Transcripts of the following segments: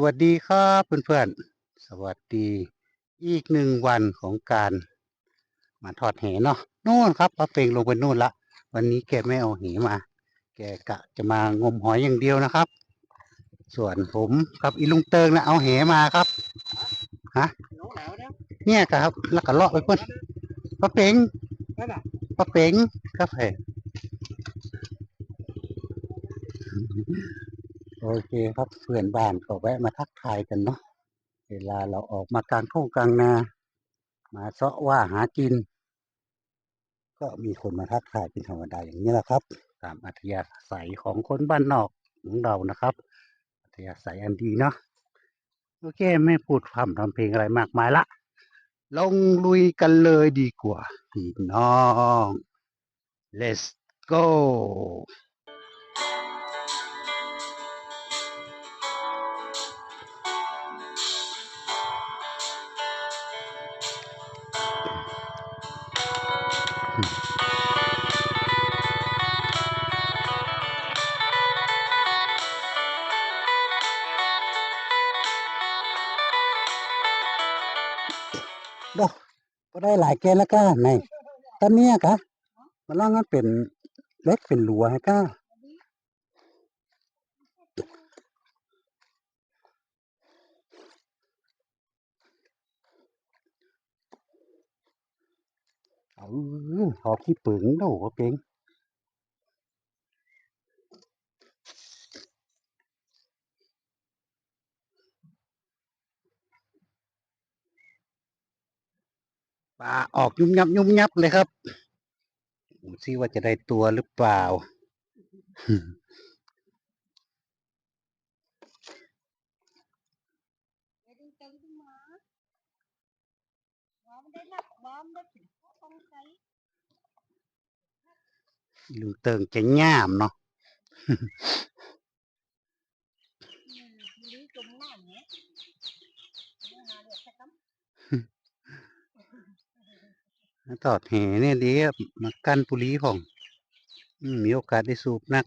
สวัสดีครับเพื่อนๆ สวัสดีอีกหนึ่งวันของการมาทอดแหเนาะนู่นครับป้าเปงลงไปนู่นละ วันนี้แกไม่เอาแหมา แกกะจะมางมหอยอย่างเดียวนะครับ ส่วนผมกับอีลุงเติงนะเอาแหมาครับฮะเนี่ยครับแล้วก็เลาะไปเพื่อนป้าเปงนั่นน่ะป้าเปงครับแห โอเคครับเพื่อนบ้านก็แวะมาทักทายกันเนาะเวลาเราออกมากลางทุ่งกลางนา มาเสาะว่าหากิน ก็มีคนมาทักทายเป็นธรรมดาอย่างนี้แหละครับ ตามอัธยาศัยของคนบ้านนอกของเรานะครับ อัธยาศัยอันดีเนาะโอเค ไม่พูดพร่ำทำเพลงอะไรมากมายละ ลงลุยกันเลยดีกว่าพี่น้อง let's go ได้หลายแกนแล้วก้าในตอนนี้ยกะมันล่างมันเป็นเล็กเป็นหลัวให้ก้าเอาหอบขี้ปึงโดก็เก่ง ปลาออกยุ่มยับยุ่มยับเลยครับดูซิว่าจะได้ตัวหรือเปล่า ลุงเติงจะย่ามเนาะ ตอดแห่เนี่ยดีครัมากั้นปุรีของมีโอกาสได้สูบนัก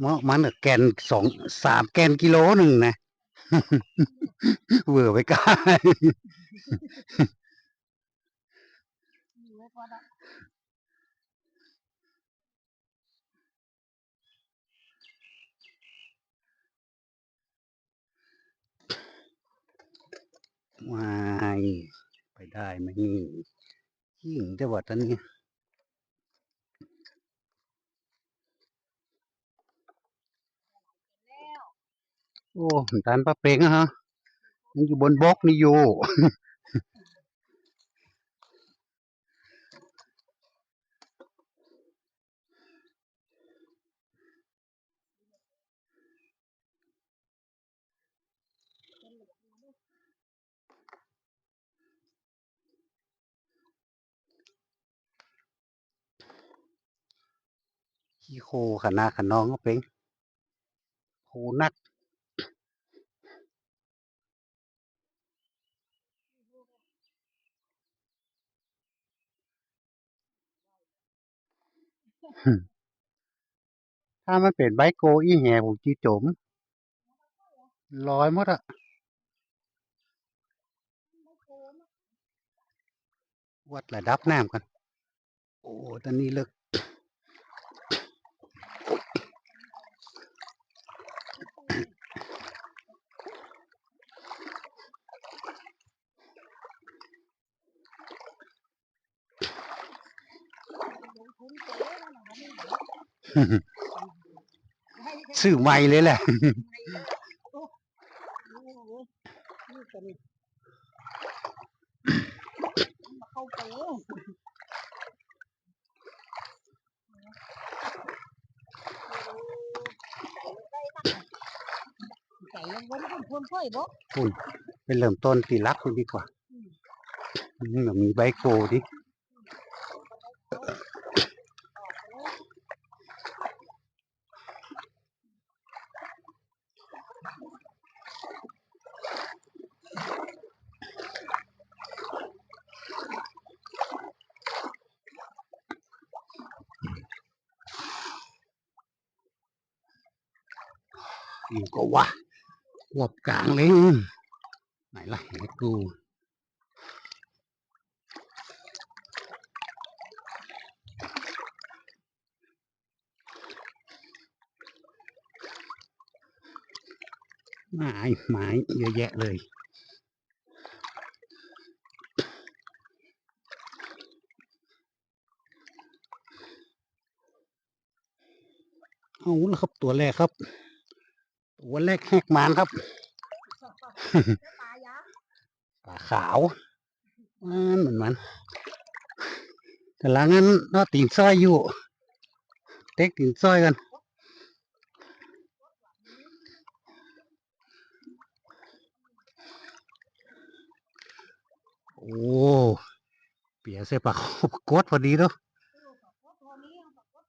เมาะมันแกนสองสามแกนกิโลหนึ่งนะเบื่อไปก้า วายไปได้ไหมนี่ยิ่งจะว่าตอนนี้ Leo. โอ้ตานปลาเป่งอะฮะมันอยู่บนบกนี่อยู่ ขี้โคขนาขน้องก็เป็นโคนักถ้ามันเป็นใบโกอีแห่ผมจีจมลอยหมดอะวัดระดับน้ำกัน โอ้ ตอนนี้เลิก ซื้อใหม่เลยแหละ mà không tế chạy lên vẫn còn phun phơi bố ไปเริ่มต้นตีรักคุณดีกว่าอืมแบบมีใบโกดิ อยู่ก็ว่าขวบกลางเลยไหนล่ะไหนกูไม้ไม้เยอะแยะเลยเอาละครับตัวแรกครับ ตัวแรกแหกมานครับปลายาปลาขาวมันเหมือนมัน แต่หลังนั้นเราติ่งซ้อยอยู่ เต็กติ่งซ้อยกันโอ้ เปียใส่ปลากดพอดีเนาะ ตัวนี้เอาแบบว่า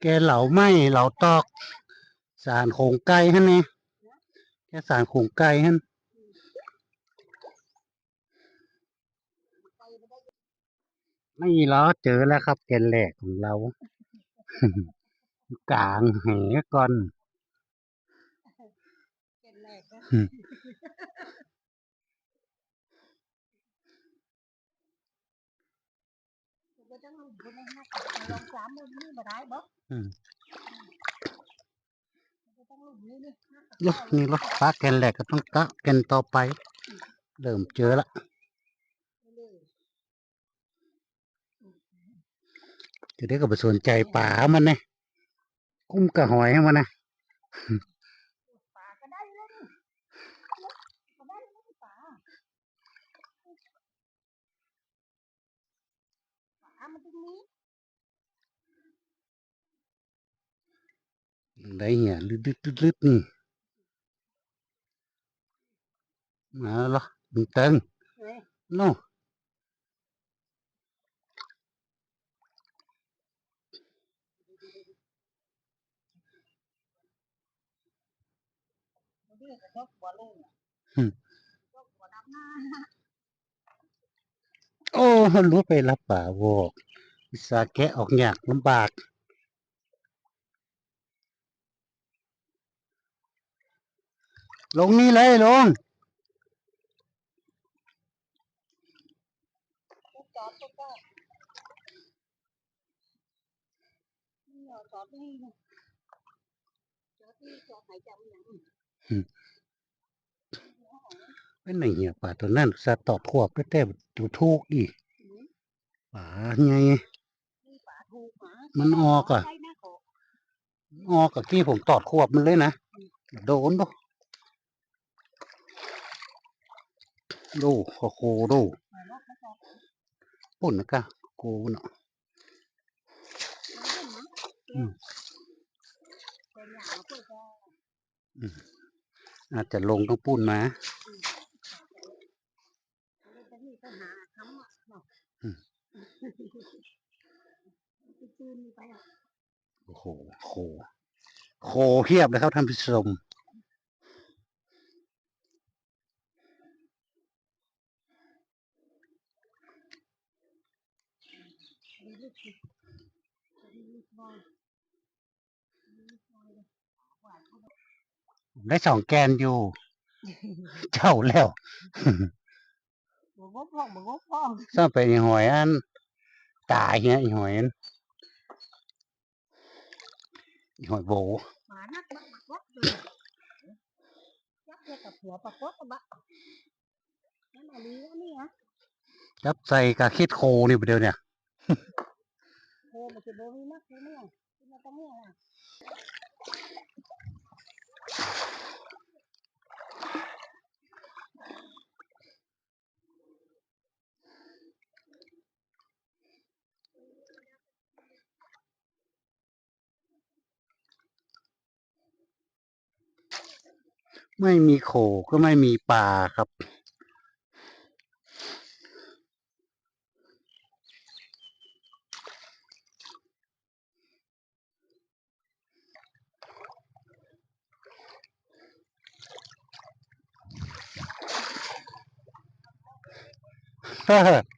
แกเหลาไหมเหลาตอก สารโขงไก่ฮะนี่แกสารโขงไก่ฮะไม่ล้อเจอแล้วครับแกนแหลกของเรา กลางแหก่อนเก็นแรกนะอืมก็ต้อง ลงคนนั้นนะลองสามมือนี่มาได้บ่อืมก็ต้องลงนี่นี่ยกนี่ละปลาแกนแหลกก็ต้องกะแกนต่อไป เริ่มเจอละจะได้ก็ไปสนใจป่ามันนะกุ้มกระหอยให้มันนะ ปลาก็ได้เลยก็ได้เลยปลาปลามันตรงนี้ ได้เหี้ยลึดลึดลึดลึดนี่มาแล้วเหรอมึงเตึงเฮ้ยโน่มันนี่กระทบหัวลุงกระทบหัวน้ำหน้าโอ้รู้ไปรับป่าวอกวิสาแกะออกยากลำบาก ลงนี่เลยลงก็จอดก็นอดนี่จอดนี่จอดหายใจอย่างเป็นไงเหี้ยป่าตัวนั้นสะตอดขวบก็แต่ดูทูกอีกป่าไงมันออกอะได้นะออกกับที่ผมตอดขวบมันเลยนะ โดนดู ดูขอโคดูปุ่นนะก้าโคเนาะอาจจะลงต้องปุ่นมาโอ้โหโคโคเทียบเลยครับท่านผู้ชม ดีลึกสิดีลึกบอยดีลึกบอยเลยหวานเขาบอก ได้สองแกนอยู่ เจ้าแล้วบ่งบพ่องบ่งบพ่องซ้ำไปอีหอยอันตายเฮียอีหอยอันอีหอยโบหมานักบักบักบักเลยยักษ์เนี่ยกับหัวปลากดอะบะนั่นอะไรวะนี่ฮะจับใส่กะคิดโคนี่ประเดี๋ยวเนี่ยโคมันจะโบมีนักเลยเนี่ยที่มาตั้งเนี่ยนะ ไม่มีโขก็ไม่มีปลาครับ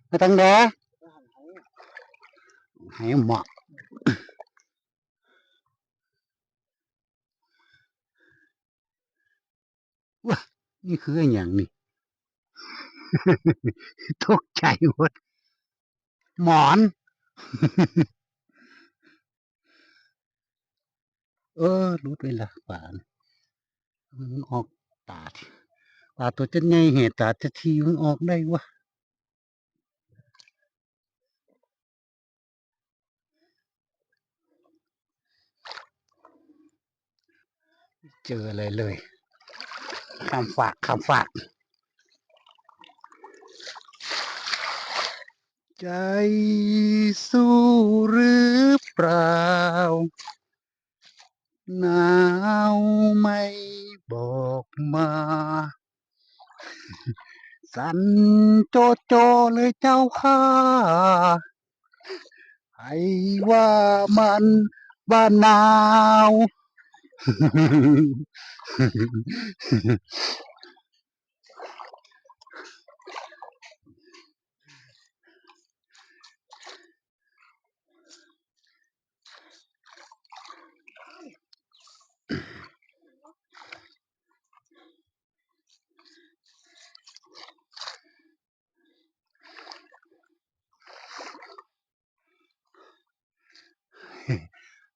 ไปทางแดให้เหมาะว้านี่คืออหย่างนี่ตกใจหมดหมอนเออรู้ไปละป่านมันออกตาทีปลาตัวจะไงเหตุตาจะทีมันออกได้วะ เจออะไรเลยคำฝากคำฝาก ใจสู้หรือเปล่า หนาวไม่บอกมาสันโจโจเลยเจ้าข้าให้ว่ามันบ้านหนาว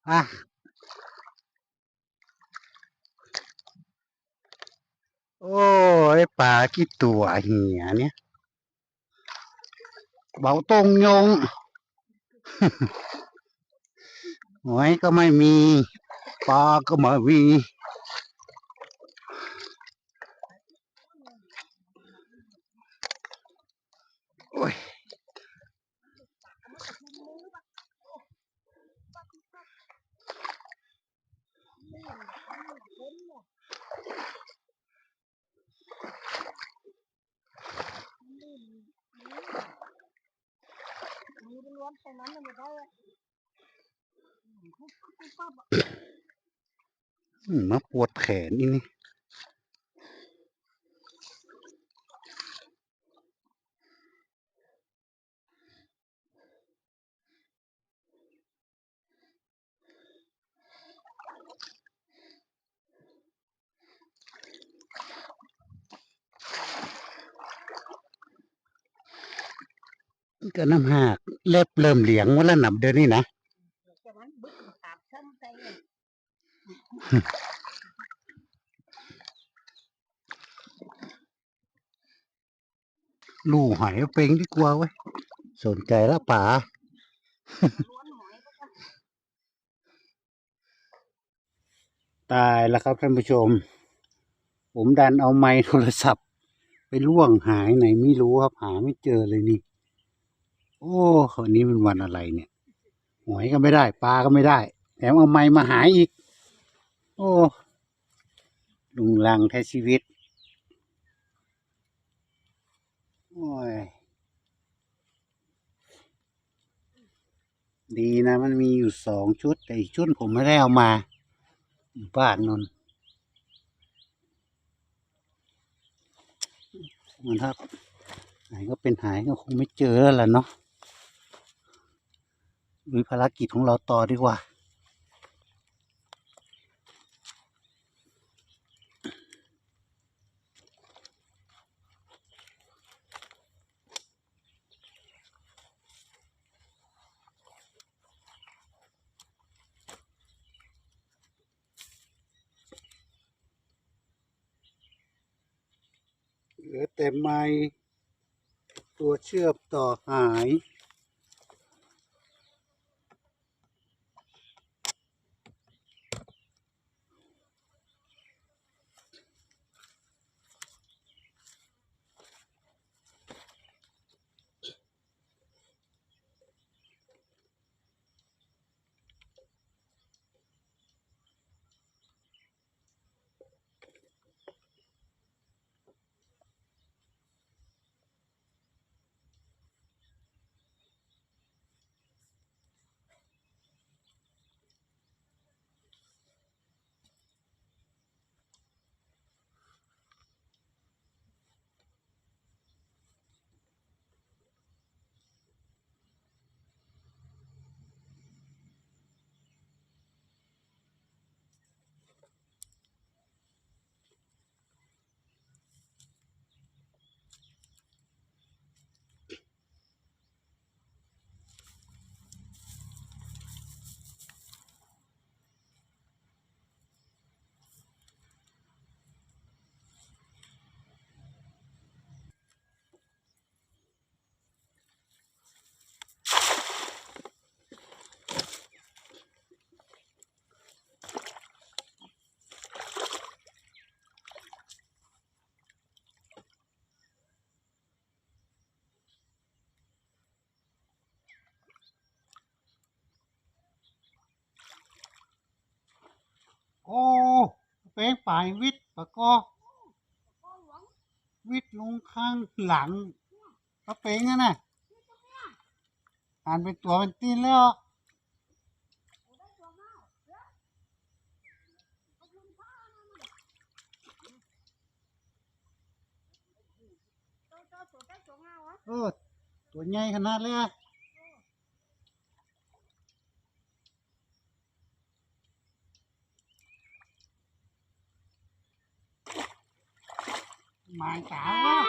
อ่ โอ้ยปลากี่ตัวเหียเนี่ย เบาตรงยงหวยก็ไม่มี ปลาก็ไม่มี โอ้ย มีล้วนตรงนั้นมันได้ อืมมาปวดแขนนี่นี่ ก็น้ำหากเล็บเริ่มเหลียงวันละหนับเดือนนี่นะจากนั้นบึ้งขาดซ้ำใจเลยลู่หอยเป็งดีกว่าเว้ยสนใจแล้วป๋าล้วนหอยก็ต้องตายแล้วครับท่านผู้ชม ผมดันเอาไม้โทรศัพท์ ไปล่วงหายไหนไม่รู้ครับหาไม่เจอเลยนี่ โอ้วันนี้มันวันอะไรเนี่ยหวยก็ไม่ได้ ปลาก็ไม่ได้แถมเอาไม้มาหายอีก โอ้ลุงลังแท้ชีวิต โอ้ย ดีนะ มันมีอยู่สองชุด แต่อีกชุดผมไม่ได้เอามา อยู่บ้านนนมันถ้าหายก็เป็นหายก็คงไม่เจอแล้วล่ะเนาะ ลุยภารกิจของเราต่อดีกว่า เหลือแต่ไม้ตัวเชื่อมต่อหาย โอ้เป้งป่ายวิทย์ปะก็วิทย์ลงข้างหลังปะเป้งอะน่ะอ่านเป็นตัวเป็นตีนแล้วเออตัวใหญ่ขนาดเลย อะ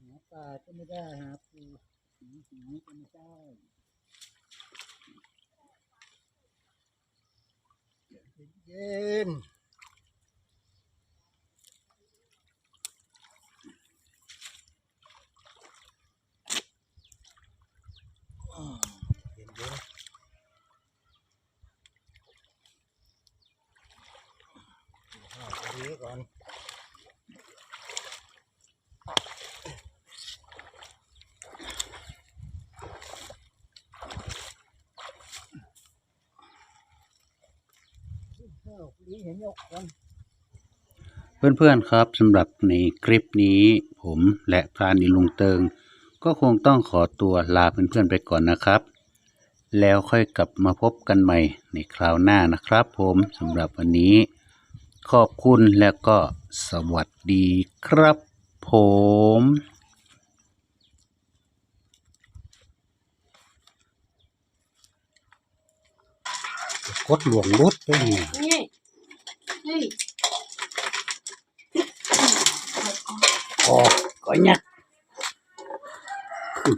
หาปลาก็ไม่ได้หาปูหาหอยก็ไม่ได้เย็นเย็นเย็นข้าวดีก่อน เพื่อนๆครับสำหรับในคลิปนี้ผมและพรานอินลุงเติง ก็คงต้องขอตัวลาเพื่อนๆไปก่อนนะครับ แล้วค่อยกลับมาพบกันใหม่ในคราวหน้านะครับ ผมสำหรับวันนี้ ขอบคุณและก็สวัสดีครับผมกดหลวงรุดไปไงนี่นี่ลากขึ้นถึงแห Hey. Ồ, có nhắc ừ.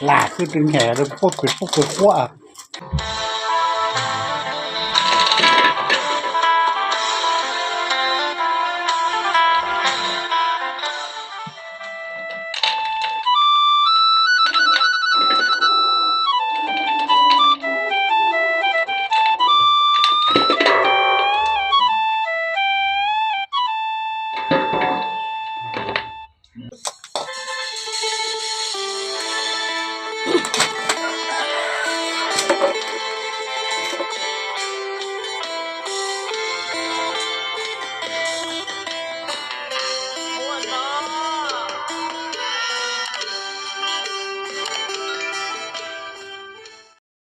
là cứ đừng hẻ rồi phốt quyệt phốt quyệt quá à